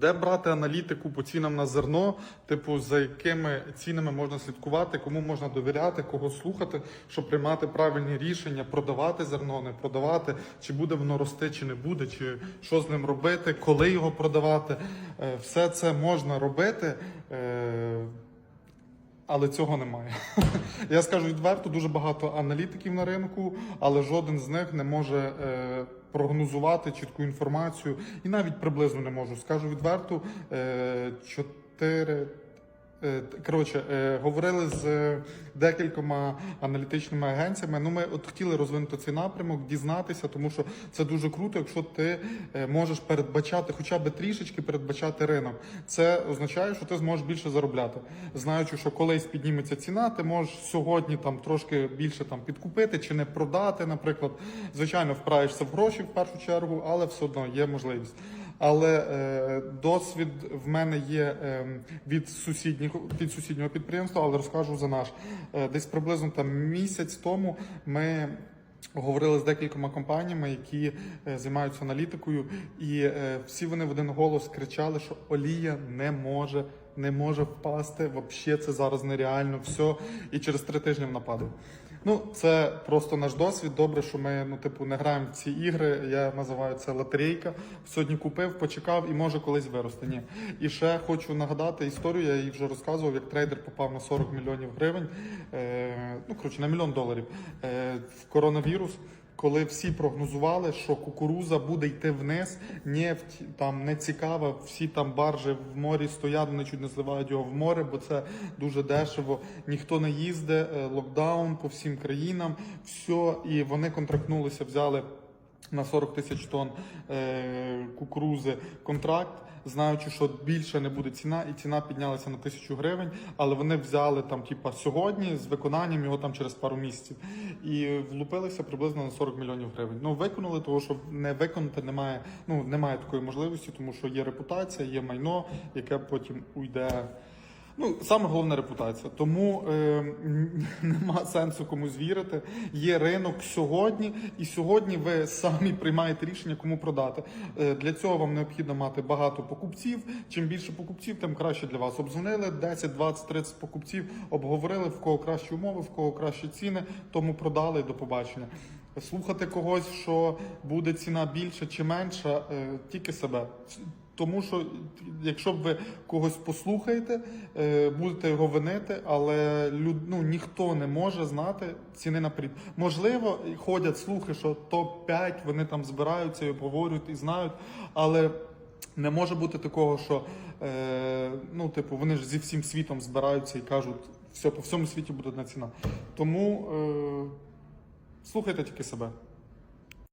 Де брати аналітику по цінам на зерно, типу, за якими цінами можна слідкувати, кому можна довіряти, кого слухати, щоб приймати правильні рішення, продавати зерно, не продавати, чи буде воно рости, чи не буде, чи що з ним робити, коли його продавати. Е, Все це можна робити. Але цього немає. Я скажу відверто, дуже багато аналітиків на ринку, але жоден з них не може е, прогнозувати чітку інформацію і навіть приблизно не можу. Скажу відверто, е, чотири. е, Коротше, е, говорили з декількома аналітичними агенціями. Ну, ми от хотіли розвинути цей напрямок, дізнатися, тому що це дуже круто, якщо ти е, можеш передбачати, хоча б трішечки передбачати ринок. Це означає, що ти зможеш більше заробляти, знаючи, що колись підніметься ціна, ти можеш сьогодні там трошки більше там підкупити чи не продати, наприклад. Звичайно, вправишся в гроші в першу чергу, але все одно є можливість. Але е, досвід в мене є е, від сусідніх від сусіднього підприємства, але розкажу за наш. Е, десь приблизно там місяць тому ми. Говорили з декількома компаніями, які е, займаються аналітикою, і е, всі вони в один голос кричали, що олія не може, не може впасти. Взагалі це зараз нереально. Все, і через три тижні вона падає. Ну, це просто наш досвід. Добре, що ми ну, типу, не граємо в ці ігри. Я називаю це лотерейка. Сьогодні купив, почекав і може колись виросте. Ні. І ще хочу нагадати історію. Я її вже розказував, як трейдер попав на 40 мільйонів гривень. Е, ну коротше, на мільйон доларів е, в коронавірус. Коли всі прогнозували, що кукуруза буде йти вниз, нефть там не цікава, всі там баржі в морі стоять, вони не зливають його в море, бо це дуже дешево. Ніхто не їздить, е, локдаун по всім країнам, все, і вони контрактнулися, взяли на 40 тисяч тонн е, кукурузи контракт, знаючи, що більше не буде ціна, і ціна піднялася на тисячу гривень, але вони взяли там, типа, сьогодні з виконанням його там через пару місяців і влупилися приблизно на 40 мільйонів гривень. Ну виконали, тому що не виконати немає, ну немає такої можливості, тому що є репутація, є майно, яке потім уйде. Ну, саме головне репутація. Тому е, нема сенсу комусь вірити. Є ринок сьогодні, і сьогодні ви самі приймаєте рішення, кому продати. Е, для цього вам необхідно мати багато покупців. Чим більше покупців, тим краще для вас. Обдзвонили 10, 20, 30 покупців, обговорили в кого кращі умови, в кого кращі ціни, тому продали до побачення. Слухати когось, що буде ціна більша чи менша, е, тільки себе. Тому що якщо б ви когось послухаєте, е, будете його винити, але ну, ніхто не може знати ціни наперед. Можливо, ходять слухи, що топ-5 вони там збираються і обговорюють і знають, але не може бути такого, що е, ну, типу, вони ж зі всім світом збираються і кажуть, все по всьому світі буде одна ціна. Тому слухайте тільки себе.